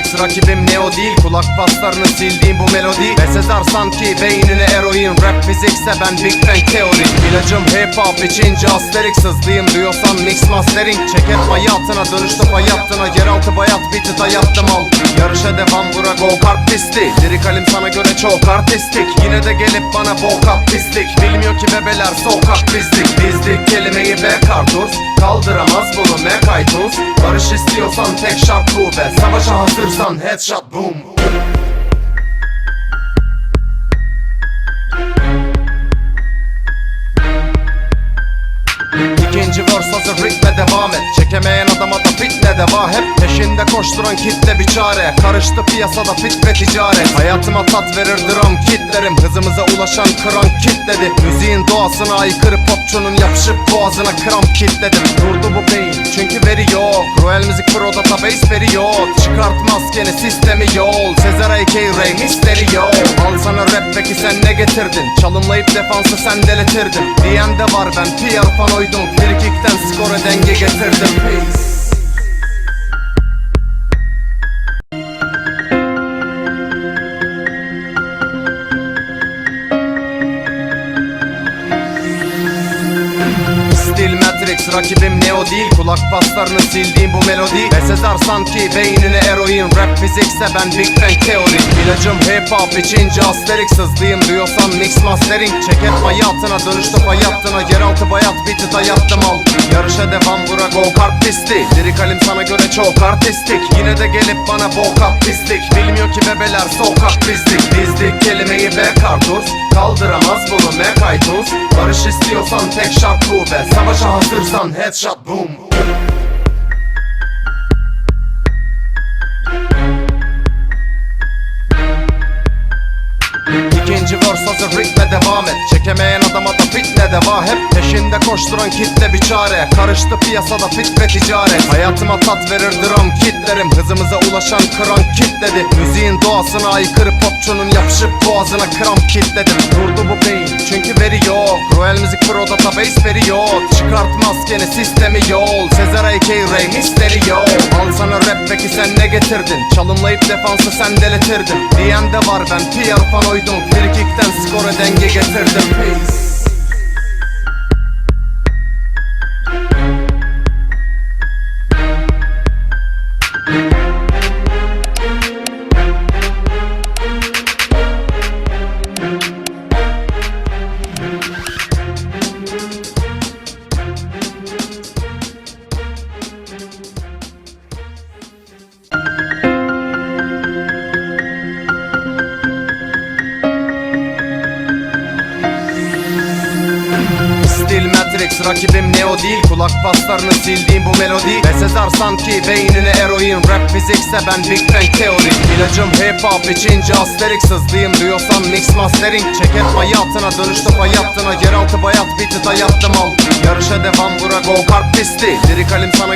Matrix rakibim Neo değil. Kulak paslarını sildiğim bu melodi. Ve Sezar sanki beynine eroin. Rap fizikse ben Big Bang teori İlacım hip hop içince asterix Hızlıyım diyorsan mix mastering. Çeket hayatına dönüştüm hayattına Yeraltı bayat. Biti dayattım al. Yarışa devam bura go kart pisti. Lirikalim sana göre çok artistik. Yine de gelip bana bok at pislik. Bilmiyor ki bebeler sokak bizlik Dizdik kelimeyi be kartuz. Kaldıramaz bunu Mac iTunes. Barış istiyorsan tek şart bu be. Savaşa hazırsan headshot boom. İkinci verse hazır ritme devam et. Çekemeyen adama da fitne deva Hep. Peşinde koşturan kitle bir çare. Karıştı piyasada fit ve ticaret. Hayatıma tat verir dram kitlerim. Hızımıza ulaşan kran kitledi Müziğin doğasına aykırı popçunun Yapışıp boğazına kramp kitledim Durdu bu beyin çünkü veri yok. Royal Müzik Pro database veriyor Çıkart maskeni sistemi yol. Sezer A.K. Rey Mysterio Al sana rap peki sen ne getirdin? Çalımlayıp defansı sen deletirdin. Diyen de var ben PR fan oydum Frikikten skora denge getirdim. Peace Matrix rakibim Neo değil Kulak paslarını sildiğim bu melodi. Ve Sezar sanki beynine eroin Rap fizikse ben Big Bang teori. İlacım hip hop içince asterix Hızlıyım diyorsan mix mastering. Çeket hayatına dönüştüm hayattına Yeraltı bayat biti dayattım al. Yarışa devam bura go kart pisti. Lirikalim sana göre çok artistik. Yine de gelip bana bok at pislik. Bilmiyor ki bebeler sokak bizlik Dizdik kelimeyi be kartuz. Kaldıramaz bunu iTunes Barış istiyorsan tek şart bu Savaşa hazırsan headshot boom. İkinci verse hazır ritme devam et. Çekemeyen adama da fitne deva Hep peşinde koşturan kitle bir çare. Karıştı piyasada fit ve ticaret Hayatıma tat verir dram kitlerim. Hızımıza ulaşan kran kitledi Müziğin doğasına aykırı popçunun Yapışıp boğazına kramp kitledim Durdu bu beyin çünkü veri yok. Royal Müzik Pro database veriyor Çıkart maskeni sistemi yol. Sezer A.K. Rey Mysterio Al sana rap peki sen ne getirdin? Çalımlayıp defansı sen deletirdin. Diyen de var ben PR fan oydum Frikikten skora denge getirdim. Peace Matrix rakibim Neo değil Kulak paslarını sildiğim bu melodi. Ve Sezar sanki beynine eroin Rap fizikse ben Big Bang teori İlacım hip hop içince asterix Hızlıyım diyorsan mix mastering. Çeket hayatına dönüştüm hayattına Yeraltı bayat biti dayattım al. Yarışa devam bura go kart pisti. Lirikalim sana